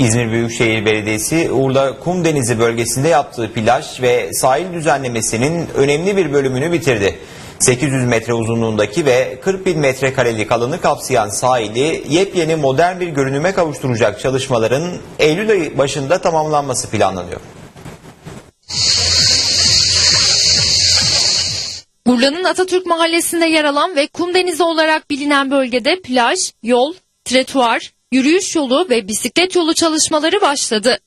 İzmir Büyükşehir Belediyesi Urla Kum Denizi bölgesinde yaptığı plaj ve sahil düzenlemesinin önemli bir bölümünü bitirdi. 800 metre uzunluğundaki ve 40 bin metrekarelik alanı kapsayan sahili yepyeni modern bir görünüme kavuşturacak çalışmaların Eylül ayı başında tamamlanması planlanıyor. Urla'nın Atatürk Mahallesi'nde yer alan ve kum denizi olarak bilinen bölgede plaj, yol, tretuar, yürüyüş yolu ve bisiklet yolu çalışmaları başladı.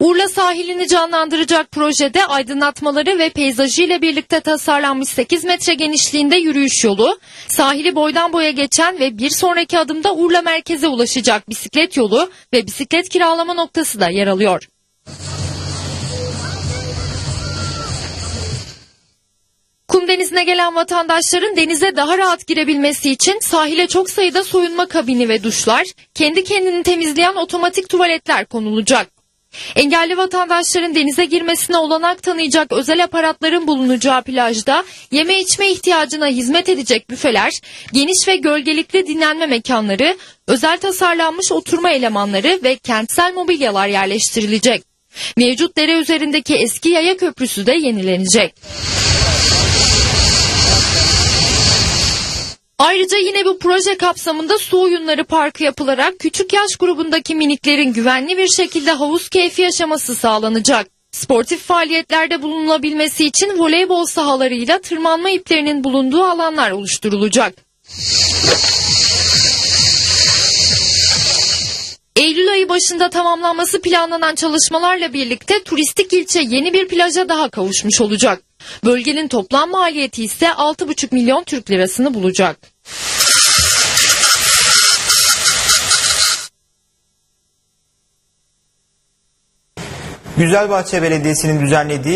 Urla sahilini canlandıracak projede aydınlatmaları ve peyzajı ile birlikte tasarlanmış 8 metre genişliğinde yürüyüş yolu, sahili boydan boya geçen ve bir sonraki adımda Urla merkeze ulaşacak bisiklet yolu ve bisiklet kiralama noktası da yer alıyor. Denizine gelen vatandaşların denize daha rahat girebilmesi için sahile çok sayıda soyunma kabini ve duşlar, kendi kendini temizleyen otomatik tuvaletler konulacak. Engelli vatandaşların denize girmesine olanak tanıyacak özel aparatların bulunacağı plajda yeme içme ihtiyacına hizmet edecek büfeler, geniş ve gölgelikli dinlenme mekanları, özel tasarlanmış oturma elemanları ve kentsel mobilyalar yerleştirilecek. Mevcut dere üzerindeki eski yaya köprüsü de yenilenecek. Ayrıca yine bu proje kapsamında su oyunları parkı yapılarak küçük yaş grubundaki miniklerin güvenli bir şekilde havuz keyfi yaşaması sağlanacak. Sportif faaliyetlerde bulunulabilmesi için voleybol sahalarıyla tırmanma iplerinin bulunduğu alanlar oluşturulacak. Başında tamamlanması planlanan çalışmalarla birlikte turistik ilçe yeni bir plaja daha kavuşmuş olacak. Bölgenin toplam maliyeti ise 6,5 milyon Türk lirasını bulacak. Güzelbahçe Belediyesi'nin düzenlediği